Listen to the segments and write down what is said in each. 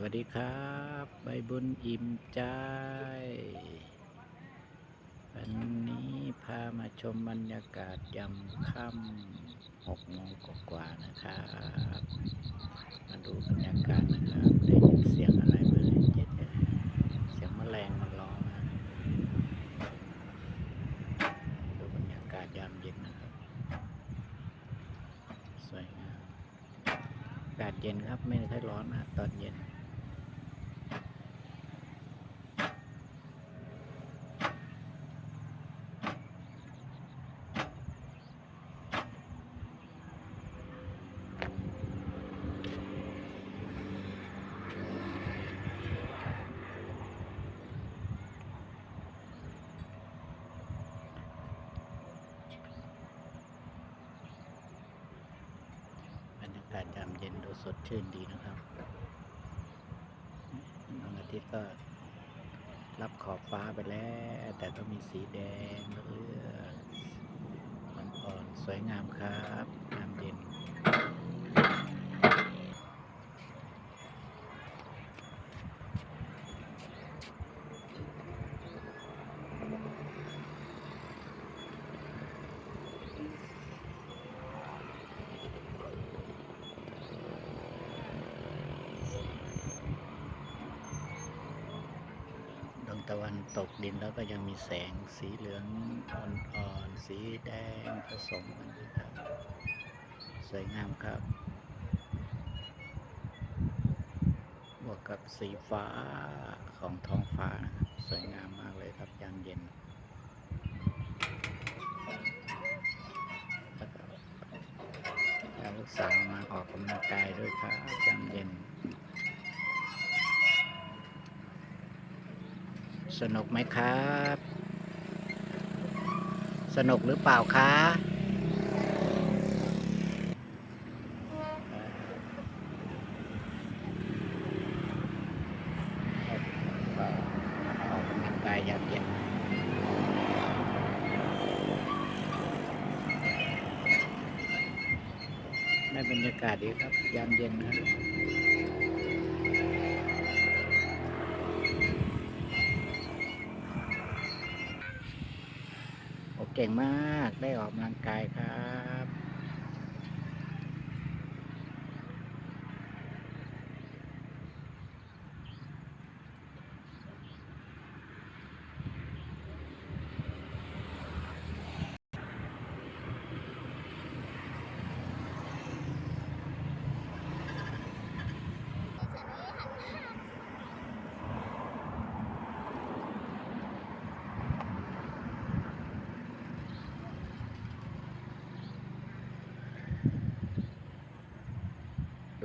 วัสดีครับ ใบบุญอิ่มใจ วันนี้พามาชมบรรยากาศยามค่ำหกโมงกว่าๆนะครับ มาดูบรรยากาศนะครับได้ยินเสียงอะไรไหมเจ๊เสียงแมลงมันร้องนะดูบรรยากาศยามเย็นนะครับ สวยงามอากาศเย็นครับไม่ค่อยร้อนนะตอนเย็นากาศยามเย็นดูสดชื่นดีนะครับดวงอาทิตย์ก็รับขอบฟ้าไปแล้ว แต่ก็มีสีแดงเลือมันอ่อนๆสวยงามครับยามเย็น ด วันตกดินแล้วก็ยังมีแสงสีเหลืองอ่อนๆสีแดงผสมกันครับ สวยงามครับ บวกกับสีฟ้าของท้องฟ้านะครับสวยงามมากเลยครับยามเย็นแล้วลูกสาวมาออกกำลังกายด้วยครับยามเย็น สนุกไหมครับ สนุกหรือเปล่าคะออกกำลังกายามเย็นได้บรรยากาศดีครับ ยามเย็นนะครับ ก่งมากได้ออกกำลังกายครับ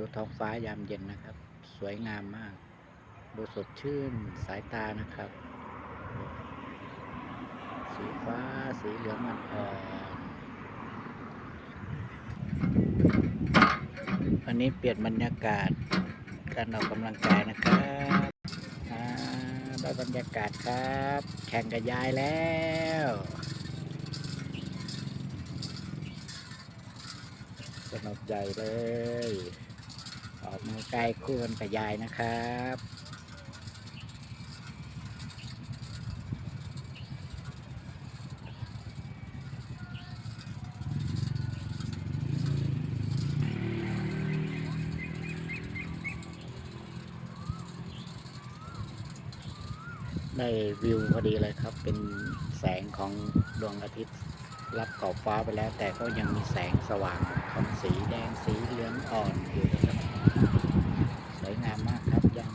ดูท้องฟ้ายามเย็นนะครับ สวยงามมาก ดูสดชื่นสายตานะครับ สีฟ้าสีเหลืองมันอ่อนวันนี้เปลี่ยนบรรยากาศการออกกำลังกายนะครับได้บรรยากาศครับ แข่งกับยายแล้วสนุกใจเลย ออกมาใกล้คู่กันกับยายนะครับได้วิวพอดีเลยครับ เป็นแสงของดวงอาทิตย์รับขอบฟ้าไปแล้ว แต่ก็ยังมีแสงสว่างของสีแดงสีเหลืองอ่อนอยู่นะครับ วยงามมากครับยัง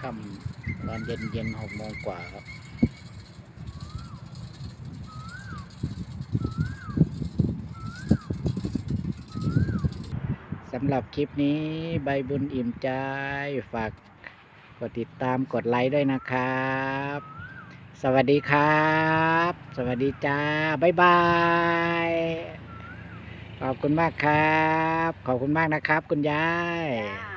ค่ำตอนเย็นเย็นหกโมงกว่าครับสำหรับคลิปนี้ใบบุญอิ่มใจฝากกดติดตามกดไลค์ด้วยนะครับ สวัสดีครับ สวัสดีจ้า บ๊ายบาย ขอบคุณมากครับ ขอบคุณมากนะครับ คุณยาย จ้า